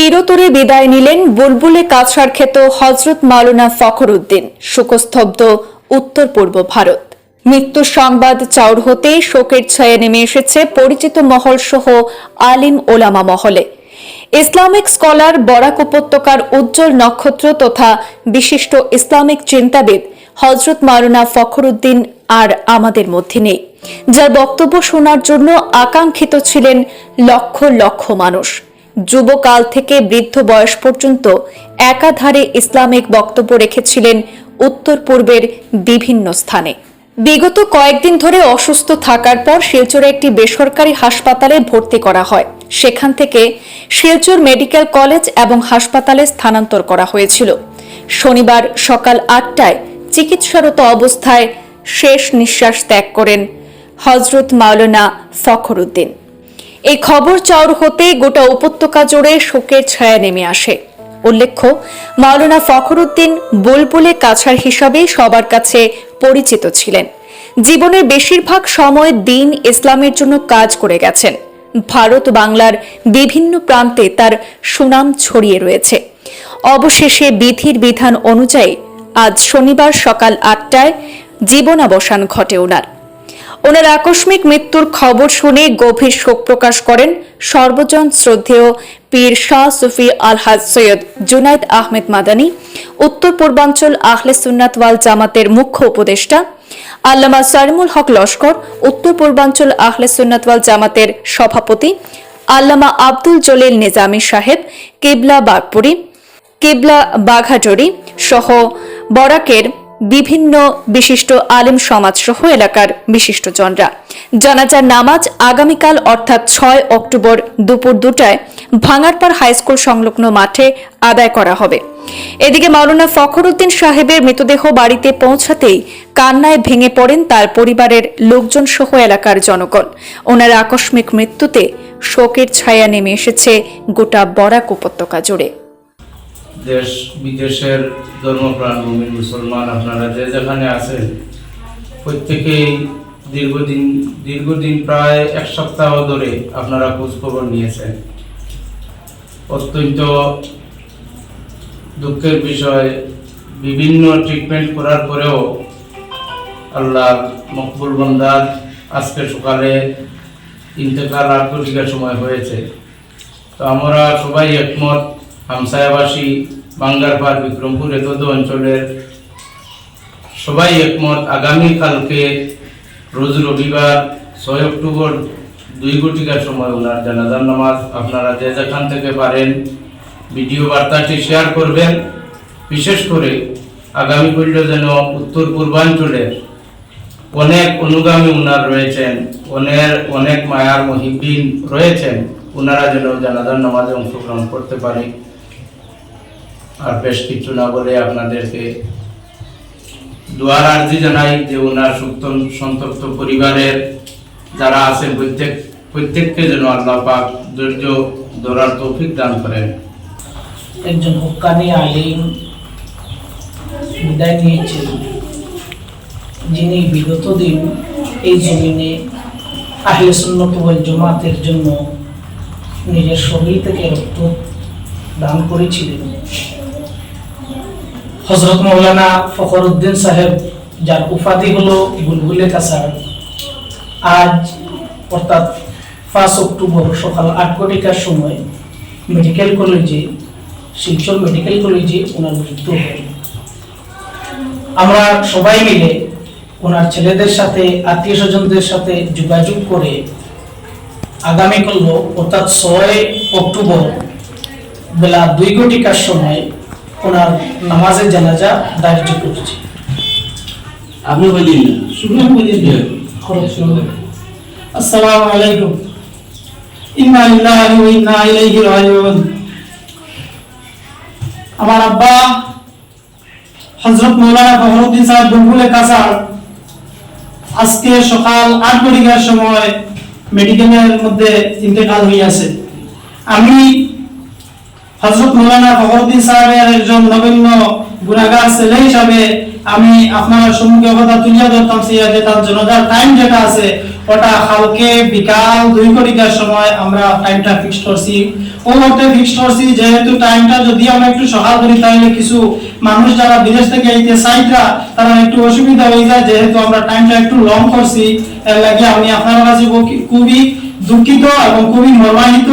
চিরতরে বিদায় নিলেন বুলবুলে কাছার খ্যাত হজরত মাওলানা ফখর উদ্দিন শোকস্তব্ধ উত্তর পূর্ব ভারত। মৃত্যু সংবাদ চাউর হতে শোকের ছায়া নেমে এসেছে পরিচিত মহল সহ আলিম ওলামা মহলে। ইসলামিক স্কলার বরাক উপত্যকার উজ্জ্বল নক্ষত্র তথা বিশিষ্ট ইসলামিক চিন্তাবিদ হজরত মাওলানা ফখরুদ্দিন আর আমাদের মধ্যে নেই। যার বক্তব্য শোনার জন্য আকাঙ্ক্ষিত ছিলেন লক্ষ লক্ষ মানুষ। যুবকাল থেকে বৃদ্ধ বয়স পর্যন্ত একাধারে ইসলামিক বক্তব্য রেখেছিলেন উত্তর পূর্বের বিভিন্ন স্থানে। বিগত কয়েকদিন ধরে অসুস্থ থাকার পর শিলচরে একটি বেসরকারি হাসপাতালে ভর্তি করা হয়। সেখান থেকে শিলচর মেডিকেল কলেজ এবং হাসপাতালে স্থানান্তর করা হয়েছিল। শনিবার সকাল আটটায় চিকিৎসারত অবস্থায় শেষ নিঃশ্বাস ত্যাগ করেন হজরত মাওলানা ফখরুদ্দিন। এই খবর চাউর হতে গোটা উপত্যকা জুড়ে শোকের ছায়া নেমে আসে। উল্লেখ্য, মাওলানা ফখরুদ্দিন বুলবুলে কাছার হিসাবে সবার কাছে পরিচিত ছিলেন। জীবনের বেশিরভাগ সময় দিন ইসলামের জন্য কাজ করে গেছেন। ভারত বাংলার বিভিন্ন প্রান্তে তার সুনাম ছড়িয়ে রয়েছে। অবশেষে বিধির বিধান অনুযায়ী আজ শনিবার সকাল আটটায় জীবনাবসান ঘটে ওনার। ওনার আকস্মিক মৃত্যুর খবর শুনে গভীর শোক প্রকাশ করেন সর্বজন শ্রদ্ধেয় পীর শাহ সুফি আলহাজ সৈয়দ জুনাইদ আহমেদ মাদানী, উত্তর পূর্বাঞ্চল আহলে সুন্নাত ওয়াল জামাতের মুখ্য উপদেষ্টা, আল্লামা সারিমুল হক লস্কর, উত্তর পূর্বাঞ্চল আহলে সুন্নাত ওয়াল জামাতের সভাপতি, আল্লামা আব্দুল জলিল নিজামী সাহেব, কেবলা বাগপুরি, কেবলা বাঘাজরি সহ বরাকের বিভিন্ন বিশিষ্ট আলেম সমাজ সহ এলাকার বিশিষ্টজনরা। জানাজার নামাজ আগামীকাল অর্থাৎ ছয় অক্টোবর দুপুর দুটায় ভাঙারপাড় হাইস্কুল সংলগ্ন মাঠে আদায় করা হবে। এদিকে মাওলানা ফখরুদ্দিন সাহেবের মৃতদেহ বাড়িতে পৌঁছাতেই কান্নায় ভেঙে পড়েন তার পরিবারের লোকজন সহ এলাকার জনগণ। ওনার আকস্মিক মৃত্যুতে শোকের ছায়া নেমে এসেছে গোটা বরাক উপত্যকা জুড়ে। দেশ, বিদেশের ধর্মপ্রাণ ভূমির মুসলমান আপনারা যে যেখানে আছেন, প্রত্যেকেই দীর্ঘদিন দীর্ঘদিন প্রায় এক সপ্তাহ ধরে আপনারা খোঁজখবর নিয়েছেন। অত্যন্ত দুঃখের বিষয়, বিভিন্ন ট্রিটমেন্ট করার পরেও আল্লাহ মকবুল বন্দার আজকে সকালে ইন্তেকাল আট সময় হয়েছে। তো আমরা সবাই একমত হামসায়াবাসী বাঙ্গারপাড় বিক্রমপুর এতদ অঞ্চলের সবাই একমত আগামীকালকে রোজ রবিবার ছয় অক্টোবর দুই ঘটিকার সময় ওনার জানাজার নামাজ। আপনারা যে যেখান থেকে পারেন ভিডিও বার্তাটি শেয়ার করবেন। বিশেষ করে আগামী পর্য যেন উত্তর পূর্বাঞ্চলের অনেক অনুগামী ওনার রয়েছেন, অনেক অনেক মায়ার মহিবিন রয়েছেন ওনারা যেন জানাজার নামাজে অংশগ্রহণ করতে পারে। আর বেশ কিছু না বলে আপনাদেরকে দোয়ার আর্জি জানাই যে ওনার সুক্ত সন্তপ্ত পরিবারের যারা আছেন প্রত্যেক, প্রত্যেককে যেন আল্লাহ পাক ধৈর্য ধরার তৌফিক দান করেন। একজন হক্কানি আলিম বিদায় নিয়েছেন। যিনি বিগত দিন এই জমিনে আহলে সুন্নত ওয়াল জামাতের জন্য নিজের শরীর থেকে রক্ত দান করেছিলেন। হজরত মৌলানা ফখরুদ্দিন সাহেব, যার উপাধি হলো বুলবুলে কাসার আজ, অর্থাৎ পাঁচ অক্টোবর সকাল আট ঘটিকার সময় মেডিকেল কলেজে শিলচর মেডিকেল কলেজে ওনার মৃত্যু হয়। আমরা সবাই মিলে ওনার ছেলেদের সাথে, আত্মীয় স্বজনদের সাথে যোগাযোগ করে আগামীকাল অর্থাৎ ছয় অক্টোবর বেলা দুই ঘটিকার সময় ওনার নামাজের জানাজা দায়িত্ব করছি। আপনি বলিন না শুনুন বলিয়ে আসসালামু আলাইকুম। ইন্না লিল্লাহি ওয়া ইন্না ইলাইহি রাজিউন। আমার আব্বা হযরত মাওলানা সাহেব বুলবুলে কাসার আজকে সকাল আট ঘটিকার সময় মেডিকেলের মধ্যে ইন্তেকাল হইয়াছে। আমি হযরত মাওলানা ফখরুদ্দিন সাহেবের একজন নগণ্য গুণাগার ছেলে হিসাবে আমি আপনার সম্মুখে কথা তুলিয়া ধরতাম যে তার জনতার টাইম যেটা আছে, ওটা কালকে বিকাল দুই ঘটিকার সময় আমরা টাইমটা ফিক্সড করছি। ও মুহূর্তে ফিক্সড করছি, যেহেতু টাইমটা যদি আমরা একটু সকাল করি, তাহলে কিছু মানুষ যারা বিদেশ থেকে আইতে চাইতরা, তারা একটু অসুবিধা হয়ে যায়, যেহেতু আমরা টাইমটা একটু লং করছি। এর লাগে আমি আপনার কাছে খুবই দুঃখিত এবং খুবই মর্মাহিত